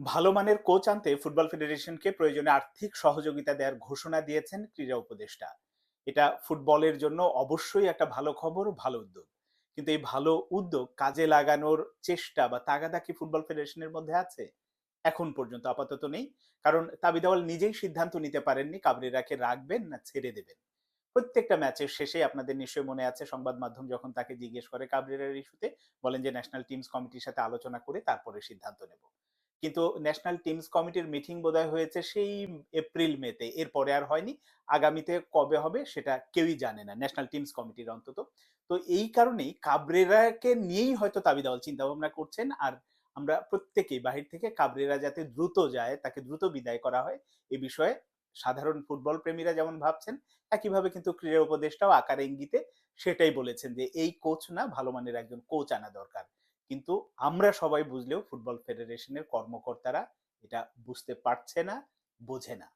ভালো মানের কোচ আনতে ফুটবল ফেডারেশনকে প্রয়োজনে আর্থিক সহযোগিতা দেওয়ার ঘোষণা দিয়েছেন ক্রীড়া উপদেষ্টা। এটা ফুটবলের জন্য অবশ্যই একটা ভালো খবর, ভালো উদ্যোগ। কিন্তু এই ভালো উদ্যোগ কাজে লাগানোর চেষ্টা বা তাগাদা কি ফুটবল ফেডারেশনের মধ্যে আছে? এখন পর্যন্ত আপাতত নেই। কারণ তাবিদাওয়াল নিজেই সিদ্ধান্ত নিতে পারেননি কাবরেরাকে রাখবেন না ছেড়ে দেবেন। প্রত্যেকটা ম্যাচের শেষে আপনাদের নিশ্চয়ই মনে আছে সংবাদ মাধ্যম যখন তাকে জিজ্ঞেস করে কাবরেরার ইস্যুতে বলেন যে ন্যাশনাল টিমস কমিটির সাথে আলোচনা করে তারপরে সিদ্ধান্ত নেব। কিন্তু ন্যাশনাল টিমস কমিটির মিটিং বোধহয় হয়েছে সেই এপ্রিল মেতে এরপরে আর হয়নি। আগামীতে কবে হবে সেটা কেউই জানে না ন্যাশনাল টিমস কমিটির অন্তত। তো এই কারণেই কাবরেরাকে নিয়েই হয়তো তাবিদাওয়াল চিন্তা ভাবনা করছেন আর আমরা প্রত্যেকেই বাহির থেকে কাবরেরা যাতে দ্রুত যায়, তাকে দ্রুত বিদায় করা হয়, এ বিষয়ে সাধারণ ফুটবল প্রেমীরা যেমন ভাবছেন, একইভাবে কিন্তু ক্রীড়া উপদেষ্টাও আকার ইঙ্গিতে সেটাই বলেছেন যে, এই কোচ না, ভালো মানের একজন কোচ আনা দরকার। কিন্তু আমরা সবাই বুঝলেও ফুটবল ফেডারেশনের কর্মকর্তারা এটা বুঝতে পারছে না বোঝে না।